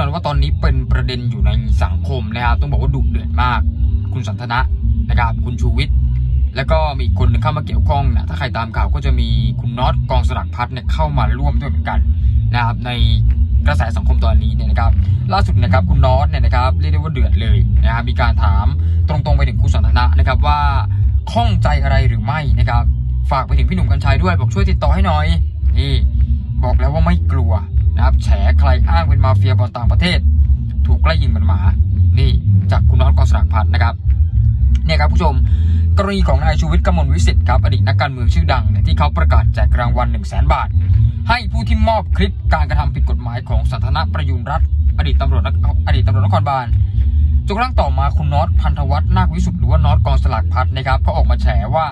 นอนว่าตอนนี้เป็นประเด็นอยู่ในสังคมนะครับ ต้องบอกว่าดุเดือดมาก คุณสันทนะนะครับ คุณชูวิทย์แล้วก็มีคนหนึ่งเข้ามาเกี่ยวข้องนะถ้าใครตามข่าวก็จะมีคุณน็อตกองสลักพัดเนี่ยเข้ามาร่วมด้วยเหมือนกันนะครับในกระแสสังคมตอนนี้เนี่ยนะครับล่าสุดนะครับคุณน็อตเนี่ยนะครับเรียกได้ว่าเดือดเลยนะครับมีการถามตรงๆไปถึงคุณสันทนะนะครับว่าข้องใจอะไรหรือไม่นะครับ ฝากไปถึงพี่หนุ่มกัญชัยด้วยบอกช่วยติดต่อให้หน่อยนี่บอกแล้วว่าไม่ มาเฟียบอลต่างประเทศ ถูกไล่ยิงเหมือนหมา นี่จากคุณน็อตกองสลากพัดนะครับเนี่ยครับผู้ชมกรณีของนายชูวิทย์กมลวิสิทธิ์ครับอดีตนักการเมืองชื่อดังเนี่ยที่เขาประกาศแจกรางวัล 1 0 0 0 0แบาท ให้ผู้ที่มอบคลิปการกระทำผิดกฎหมายของสันทนประยุนรัฐ อดีตตำรวจอดีตตำรวจนครบาลจนกระทั่งต่อมาคุณน็อตพันธวัฒน์นาควิสุทธิ์หรือว่าน็อตกองสลากพัดนะครับก็ออกมาแฉว่า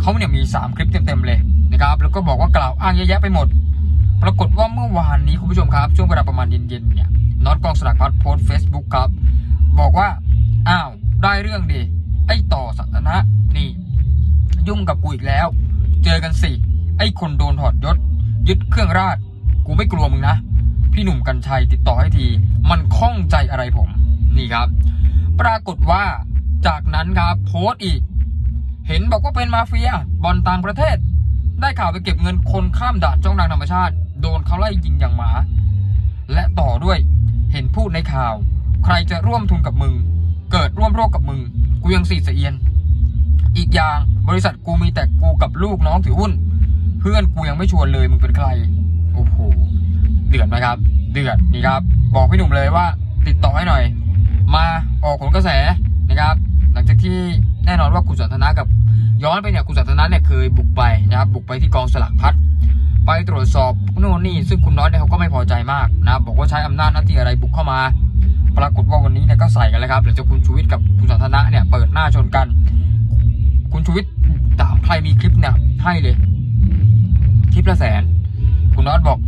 เขาเนี่ยมี 3 คลิปเต็มๆเลยนะครับแล้วก็บอกว่ากล่าวอ้างเยอะแยะไปหมด ปรากฏว่าเมื่อวานนี้คุณผู้ชมครับ ช่วงเวลาประมาณเย็นๆเนี่ยน็อตกองสลากพัดโพสเฟซบุ๊กครับ บอกว่า อ้าว ได้เรื่องดิไอ้ต่อสันทนะนี่ ยุ่งกับกูอีกแล้ว เจอกันสิ ไอ้คนโดนถอดยศ ยึดเครื่องราช กูไม่กลัวมึงนะ พี่หนุ่มกัญชัยติดต่อให้ที มันข้องใจอะไรผม นี่ครับ ปรากฏว่าจากนั้นครับโพสต์อีก เห็นบอกว่าเป็นมาเฟียบอลต่างประเทศ ได้ข่าวไปเก็บเงินคนข้ามด่านจ้องนางธรรมชาติ โดนเขาไล่ยิงอย่างหมา และต่อด้วยเห็นพูดในข่าว ใครจะร่วมทุนกับมึง เกิดร่วมโรคกับมึง กูยังสีเสียน อีกอย่างบริษัทกูมีแต่กูกับลูกน้องถือหุ้น เพื่อนกูยังไม่ชวนเลยมึงเป็นใคร โอ้โห เดือดไหมครับ เดือดนี่ครับ บอกพี่หนุ่มเลยว่า ติดต่อให้หน่อย มาออกผลกระแสนะครับ หลังจากที่แน่นอนว่าคุณสันทนากับย้อนไปเนี่ยคุณสันทนาเนี่ยเคยบุกไปนะครับบุกไปที่กองสลากพัด ไปตรวจสอบโน่นนี่ซึ่งคุณน้อยเนี่ยเขาก็ไม่พอใจมากนะบอกว่าใช้อำนาจหน้าที่อะไรบุกเข้ามา ปรากฏว่าวันนี้เนี่ยก็ใส่กันแล้วครับหลังจากคุณชูวิทย์กับคุณสันทนะเนี่ยเปิดหน้าชนกัน คุณชูวิทย์ถามใครมีคลิปเนี่ยให้เลย คลิปละแสน คุณน็อตบอก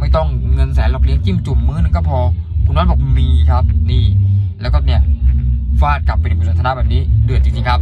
ไม่ต้องเงินแสนหรอกเลี้ยงจิ้มจุ่มมื้อนึงก็พอ คุณน็อตบอกมีครับ นี่ แล้วก็เนี่ยฟาดกลับไปถึงคุณสันทนาแบบนี้เดือดจริงๆครับ